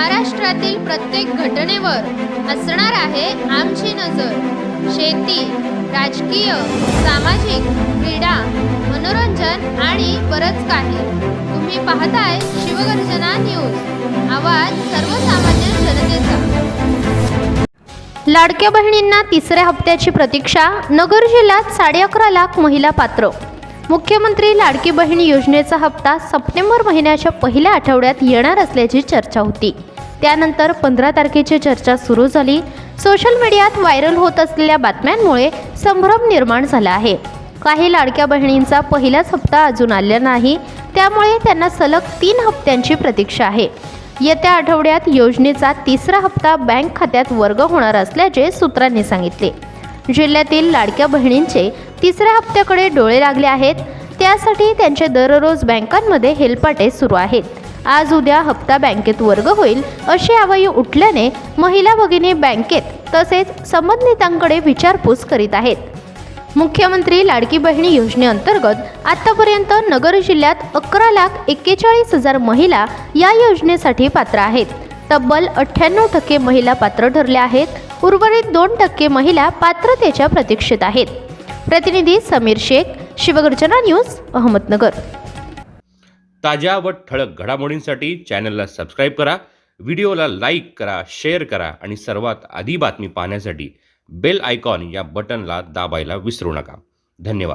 महाराष्ट्रातील प्रत्येक घटनेवर असणार आहे आमची नजर. शेती राजकीय सामाजिक क्रीडा मनोरंजन आणि बरंच काही. तुम्ही पाहताय शिवगर्जना न्यूज. आवाज सर्वसामान्य जनतेचा. लाडक्या बहिणींना तिसऱ्या हप्त्याची प्रतीक्षा नगर जिल्ह्यात साडे अकरा लाख महिला पात्र. मुख्यमंत्री लाडकी बहीण योजनेचा हप्ता सप्टेंबर महिन्याच्या पहिल्या आठवड्यात येणार असल्याची चर्चा होती. त्यानंतर पंधरा तारखेची चर्चा सुरू झाली. सोशल मीडियात व्हायरल होत असलेल्या बातम्यांमुळे संभ्रम निर्माण झाला आहे. काही लाडक्या बहिणींचा पहिलाच हप्ता अजून आला नाही. त्यामुळे त्यांना सलग तीन हप्त्यांची प्रतीक्षा आहे. येत्या आठवड्यात योजनेचा तिसरा हप्ता बँक खात्यात वर्ग होणार असल्याचे सूत्रांनी सांगितले. जिल्ह्यातील लाडक्या बहिणींचे तिसऱ्या हप्त्याकडे डोळे लागले आहेत. त्यासाठी त्यांचे दररोज बँकांमध्ये हेलपाटे सुरू आहेत. आज उद्या हप्ता बँकेत वर्ग होईल अशी आवई उठल्याने महिला भगिनी बँकेत तसेच संबंधितांकडे विचारपूस करीत आहेत. मुख्यमंत्री लाडकी बहिणी योजनेअंतर्गत आतापर्यंत नगर जिल्ह्यात अकरा लाख एक्केचाळीस हजार महिला या योजनेसाठी पात्र आहेत. तब्बल अठ्ठ्याण्णव टक्के महिला पात्र ठरल्या आहेत. उर्वरित दोन टक्के महिला पात्रतेच्या प्रतीक्षेत आहेत. प्रतिनिधी समीर शेख शिवगर्जना न्यूज अहमदनगर. ताज्या व ठळक घडामोडींसाठी चॅनलला सबस्क्राईब करा व्हिडिओला लाईक करा शेअर करा आणि सर्वात आधी बातमी पाहण्यासाठी बेल आयकॉन या बटनला दाबायला विसरू नका. धन्यवाद.